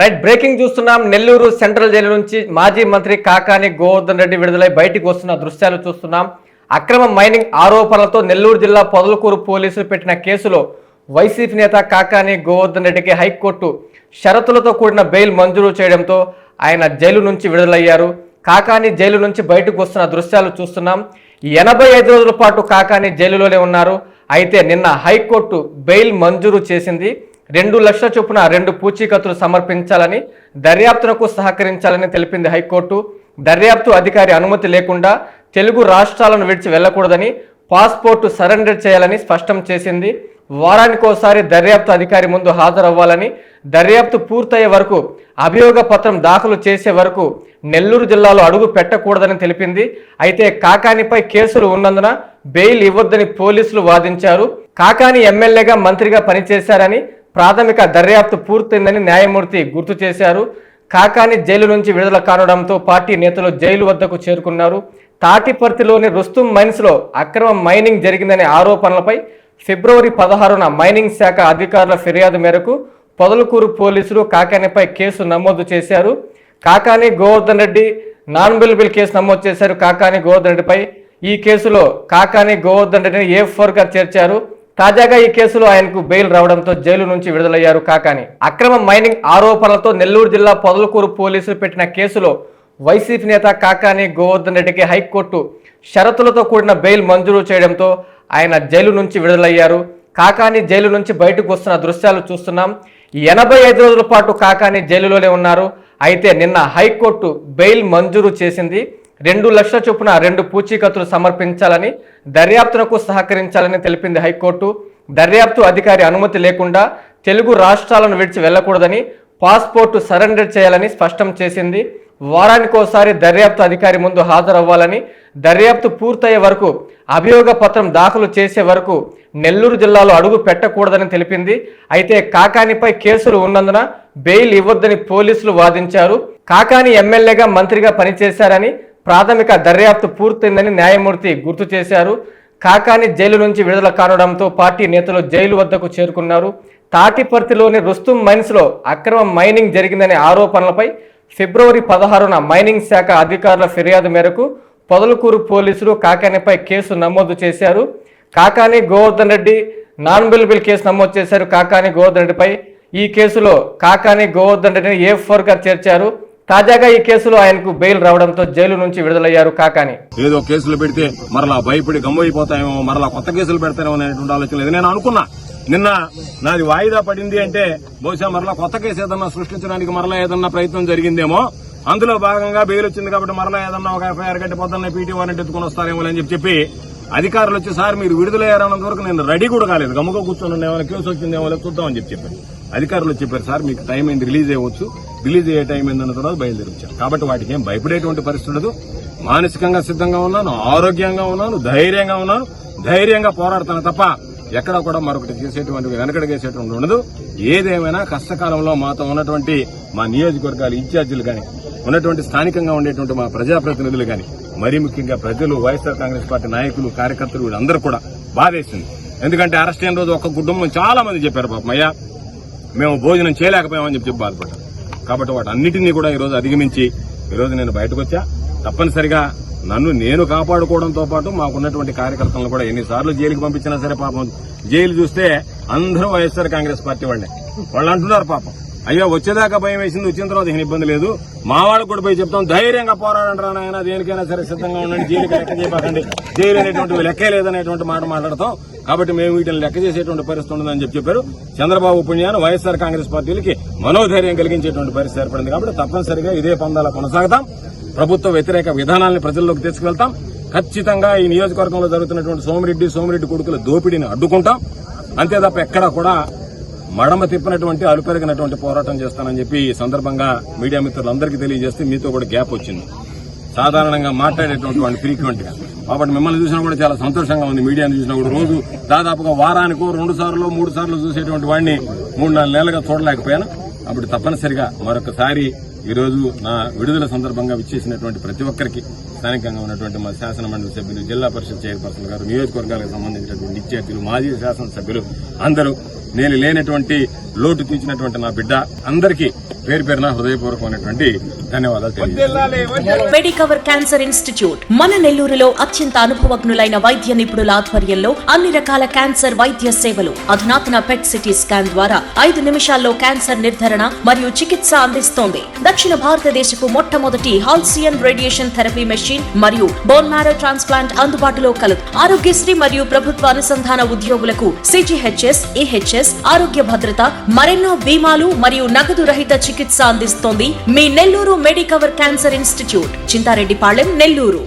Right breaking చూస్తున్నాం. Nellore central jail నుంచి మాజీ మంత్రి కాకాని గోవర్ధన్ రెడ్డి విడుదలై బయటికి వస్తున్న దృశ్యాలు చూస్తున్నాం. అక్రమ మైనింగ్ ఆరోపణలతో నెల్లూరు జిల్లా పొదలకూరు పోలీసులు పెట్టిన కేసులో వైసీపీ నేత కాకాని గోవర్ధన్ రెడ్డికి హైకోర్టు షరతులతో కూడిన బెయిల్ మంజూరు చేయడంతో ఆయన జైలు నుంచి విడుదలయ్యారు. కాకాని జైలు నుంచి బయటకు వస్తున్న దృశ్యాలు చూస్తున్నాం. ఎనభై ఐదు రోజుల పాటు కాకాని జైలులోనే ఉన్నారు. అయితే నిన్న హైకోర్టు బెయిల్ మంజూరు చేసింది. రెండు లక్షల చొప్పున రెండు పూచీకత్తులు సమర్పించాలని దర్యాప్తునకు సహకరించాలని తెలిపింది హైకోర్టు. దర్యాప్తు అధికారి అనుమతి లేకుండా తెలుగు రాష్ట్రాలను విడిచి వెళ్ళకూడదని పాస్పోర్టు సరెండర్ చేయాలని స్పష్టం చేసింది. వారానికోసారి దర్యాప్తు అధికారి ముందు హాజరవ్వాలని దర్యాప్తు పూర్తయ్యే వరకు అభియోగ పత్రం దాఖలు చేసే వరకు నెల్లూరు జిల్లాలో అడుగు పెట్టకూడదని తెలిపింది. అయితే కాకానిపై కేసులు ఉన్నందున బెయిల్ ఇవ్వొద్దని పోలీసులు వాదించారు. కాకాని ఎమ్మెల్యేగా మంత్రిగా పనిచేశారని ప్రాథమిక దర్యాప్తు పూర్తయిందని న్యాయమూర్తి గుర్తు చేశారు. కాకాని జైలు నుంచి విడుదల కానడంతో పార్టీ నేతలు జైలు వద్దకు చేరుకున్నారు. తాటిపర్తిలోని రుస్తుం మైన్స్లో అక్రమ మైనింగ్ జరిగిందనే ఆరోపణలపై ఫిబ్రవరి పదహారున మైనింగ్ శాఖ అధికారుల ఫిర్యాదు మేరకు పొదలకూరు పోలీసులు కాకానిపై కేసు నమోదు చేశారు. Kakani Govardhan Reddy non bailable case నమోదు చేశారు. కాకాని గోవర్ధన్ రెడ్డిపై ఈ కేసులో కాకాని గోవర్ధన్ రెడ్డిని ఏ ఫోర్గా చేర్చారు? తాజాగా ఈ కేసులో ఆయనకు బెయిల్ రావడంతో జైలు నుంచి విడుదలయ్యారు కాకాని. అక్రమ మైనింగ్ ఆరోపణలతో నెల్లూరు జిల్లా పొదలకూరు పోలీసులు పెట్టిన కేసులో వైసీపీ నేత కాకాని గోవర్ధన్ రెడ్డికి హైకోర్టు షరతులతో కూడిన బెయిల్ మంజూరు చేయడంతో ఆయన జైలు నుంచి విడుదలయ్యారు. కాకాని జైలు నుంచి బయటకు వస్తున్న దృశ్యాలు చూస్తున్నాం. ఎనభై ఐదు రోజుల పాటు కాకాని జైలులోనే ఉన్నారు. అయితే నిన్న హైకోర్టు బెయిల్ మంజూరు చేసింది. రెండు లక్షల చొప్పున రెండు పూచీకత్తులు సమర్పించాలని దర్యాప్తునకు సహకరించాలని తెలిపింది హైకోర్టు. దర్యాప్తు అధికారి అనుమతి లేకుండా తెలుగు రాష్ట్రాలను విడిచి వెళ్ళకూడదని పాస్పోర్టు సరెండర్ చేయాలని స్పష్టం చేసింది. వారానికోసారి దర్యాప్తు అధికారి ముందు హాజరవ్వాలని దర్యాప్తు పూర్తయ్యే వరకు అభియోగ పత్రం దాఖలు చేసే వరకు నెల్లూరు జిల్లాలో అడుగు పెట్టకూడదని తెలిపింది. అయితే కాకానిపై కేసులు ఉన్నందున బెయిల్ ఇవ్వద్దని పోలీసులు వాదించారు. కాకాని ఎమ్మెల్యేగా మంత్రిగా పనిచేశారని ప్రాథమిక దర్యాప్తు పూర్తయిందని న్యాయమూర్తి గుర్తు చేశారు. కాకాని జైలు నుంచి విడుదల కానడంతో పార్టీ నేతలు జైలు వద్దకు చేరుకున్నారు. తాటిపర్తిలోని రుస్తుం మైన్స్లో అక్రమ మైనింగ్ జరిగిందనే ఆరోపణలపై ఫిబ్రవరి పదహారున మైనింగ్ శాఖ అధికారుల ఫిర్యాదు మేరకు పొదలకూరు పోలీసులు కాకానిపై కేసు నమోదు చేశారు. Kakani Govardhan Reddy non bailable case నమోదు చేశారు. కాకాని గోవర్ధన్ రెడ్డిపై ఈ కేసులో కాకాని గోవర్ధన్ రెడ్డిని ఏ ఫోర్గా చేర్చారు? తాజాగా ఈ కేసులో ఆయనకు బెయిల్ రావడంతో జైలు నుంచి విడుదలయ్యారు కాకాని. ఏదో కేసులు పెడితే మరలా భయపడి గమ్మైపోతాయేమో మరలా కొత్త కేసులు పెడతారేమో అనేటువంటి ఆలోచన లేదు. నేను అనుకున్నా. నిన్న నాది వాయిదా పడింది అంటే బహుశా మరలా కొత్త కేసు ఏదన్నా సృష్టించడానికి మరలా ఏదన్నా ప్రయత్నం జరిగిందేమో. అందులో భాగంగా బెయిల్ వచ్చింది కాబట్టి మరలా ఏదన్నా ఒక ఎఫ్ఐఆర్ కట్టి పొద్దున్న పీటీ వారెంట్ ఎత్తుకుని వస్తారేమో అని చెప్పి చెప్పి అధికారులు వచ్చి సార్ మీరు విడుదలయ్యారన్నంత వరకు నేను రెడీ కూడా కాలేదు. గమ్ముగా కూర్చొని ఏమైనా కేసు వచ్చిందేమో ఏమో చూద్దామని చెప్పి చెప్పారు. అధికారులు చెప్పారు సార్ మీకు టైం అయింది రిలీజ్ అయ్యవచ్చు. రిలీజ్ అయ్యే టైం ఏందన్న తర్వాత బయలుదేరించారు కాబట్టి వాటికి ఏం భయపడేటువంటి పరిస్థితి ఉండదు. మానసికంగా సిద్ధంగా ఉన్నాను ఆరోగ్యంగా ఉన్నాను ధైర్యంగా ఉన్నాను. ధైర్యంగా పోరాడతాను తప్ప ఎక్కడ కూడా మరొకటి చేసేటువంటి వెనకడగేసేటువంటి ఉండదు. ఏదేమైనా కష్టకాలంలో మాతో ఉన్నటువంటి మా నియోజకవర్గాలు ఇన్ఛార్జీలు కానీ ఉన్నటువంటి స్థానికంగా ఉండేటువంటి మా ప్రజాప్రతినిధులు కానీ మరీ ముఖ్యంగా ప్రజలు వైఎస్ఆర్ కాంగ్రెస్ పార్టీ నాయకులు కార్యకర్తలు వీళ్ళందరూ కూడా బాధేసింది. ఎందుకంటే అరెస్ట్ అయిన రోజు ఒక కుటుంబం చాలా మంది చెప్పారు పాపం అయ్యా మేము భోజనం చేయలేకపోయామని చెప్పి బాధపడ్డాం. కాబట్టి వాటి అన్నిటినీ కూడా ఈరోజు అధిగమించి ఈరోజు నేను బయటకు వచ్చా తప్పనిసరిగా నన్ను నేను కాపాడుకోవడంతో పాటు మాకున్నటువంటి కార్యకర్తలను కూడా ఎన్నిసార్లు జైలుకి పంపించినా సరే పాపం జైలు చూస్తే అందరూ వైఎస్ఆర్ కాంగ్రెస్ పార్టీ వాళ్ళే. వాళ్ళు అంటున్నారు పాపం. అయ్యో వచ్చేదాకా భయం వేసింది వచ్చిన తర్వాత ఏం ఇబ్బంది లేదు. మా వాళ్ళకు కూడా పోయి చెప్తాం ధైర్యంగా పోరాడంటారా ఆయన దేనికైనా సరే సిద్ధంగా ఉండండి జైలుకి లెక్క చేయకండి జైలు అనేటువంటి లెక్కే లేదనేటువంటి మాట మాట్లాడతాం. కాబట్టి మేము వీటిని లెక్క చేసేటువంటి పరిస్థితి ఉండదని చెప్పి చెప్పారు. చంద్రబాబు పుణ్యాన్ని వైఎస్ఆర్ కాంగ్రెస్ పార్టీలకి మనోధైర్యం కలిగించేటువంటి పరిస్థితి ఏర్పడింది కాబట్టి తప్పనిసరిగా ఇదే పందాల కొనసాగుతాం. ప్రభుత్వ వ్యతిరేక విధానాల్ని ప్రజల్లోకి తీసుకువెళ్తాం. ఖచ్చితంగా ఈ నియోజకవర్గంలో జరుగుతున్నటువంటి సోమిరెడ్డి సోమిరెడ్డి కొడుకుల దోపిడీని అడ్డుకుంటాం. అంతే తప్ప ఎక్కడా కూడా మడమ తిప్పినటువంటి అలుపెరిగినటువంటి పోరాటం చేస్తానని చెప్పి ఈ సందర్భంగా మీడియా మిత్రులందరికీ తెలియజేస్తే మీతో కూడా గ్యాప్ వచ్చింది. సాధారణంగా మాట్లాడేటువంటి వాడిని ఫ్రీక్వెంట్గా కాబట్టి మిమ్మల్ని చూసినా కూడా చాలా సంతోషంగా ఉంది. మీడియాని చూసినా కూడా రోజు దాదాపుగా వారానికో రెండు సార్లు మూడు సార్లు చూసేటువంటి వాడిని మూడు నాలుగు నెలలుగా చూడలేకపోయాను. అప్పుడు తప్పనిసరిగా మరొకసారి ఈ రోజు నా విడుదల సందర్భంగా విచ్చేసినటువంటి ప్రతి ఒక్కరికి స్థానికంగా ఉన్నటువంటి మా శాసన మండలి సభ్యులు జిల్లా పరిషత్ చైర్పర్సన్ గారు నియోజకవర్గాలకు సంబంధించినటువంటి విద్యార్థులు మాజీ శాసనసభ్యులు అందరూ నేను లేనటువంటి లోటు తీర్చినటువంటి నా బిడ్డ అందరికీ పేరు పేరున హృదయపూర్వకమైనటువంటి ధన్యవాదాలు తెలియజేస్తున్నాను. మెడికవర్ క్యాన్సర్ ఇన్స్టిట్యూట్ మన నెల్లూరులో అత్యంత అనుభవజ్ఞులైన వైద్య నిపుణుల ఆధ్వర్యంలో అన్ని రకాల క్యాన్సర్ వైద్య సేవలు అధునాతన పెట్ సిటీ స్కాన్ ద్వారా ఐదు నిమిషాల్లో క్యాన్సర్ నిర్ధారణ మరియు చికిత్స అందిస్తోంది. దక్షిణ భారతదేశపు మొట్టమొదటి హాల్సియన్ రేడియేషన్ థెరపీ మెషిన్ మరియు బోన్ మ్యారో ట్రాన్స్ప్లాంట్ అందుబాటులో కలదు. ఆరోగ్యశ్రీ మరియు ప్రభుత్వ అనుసంధాన ఉద్యోగులకు సిజిహెచ్ఎస్ ఈహెచ్ఎస్ ఆరోగ్య భద్రత మరెన్నో బీమాలు మరియు నగదు రహిత చికిత్స అందిస్తోంది మీ Nellore Medicover cancer institute. Chintareddipalem Nellore.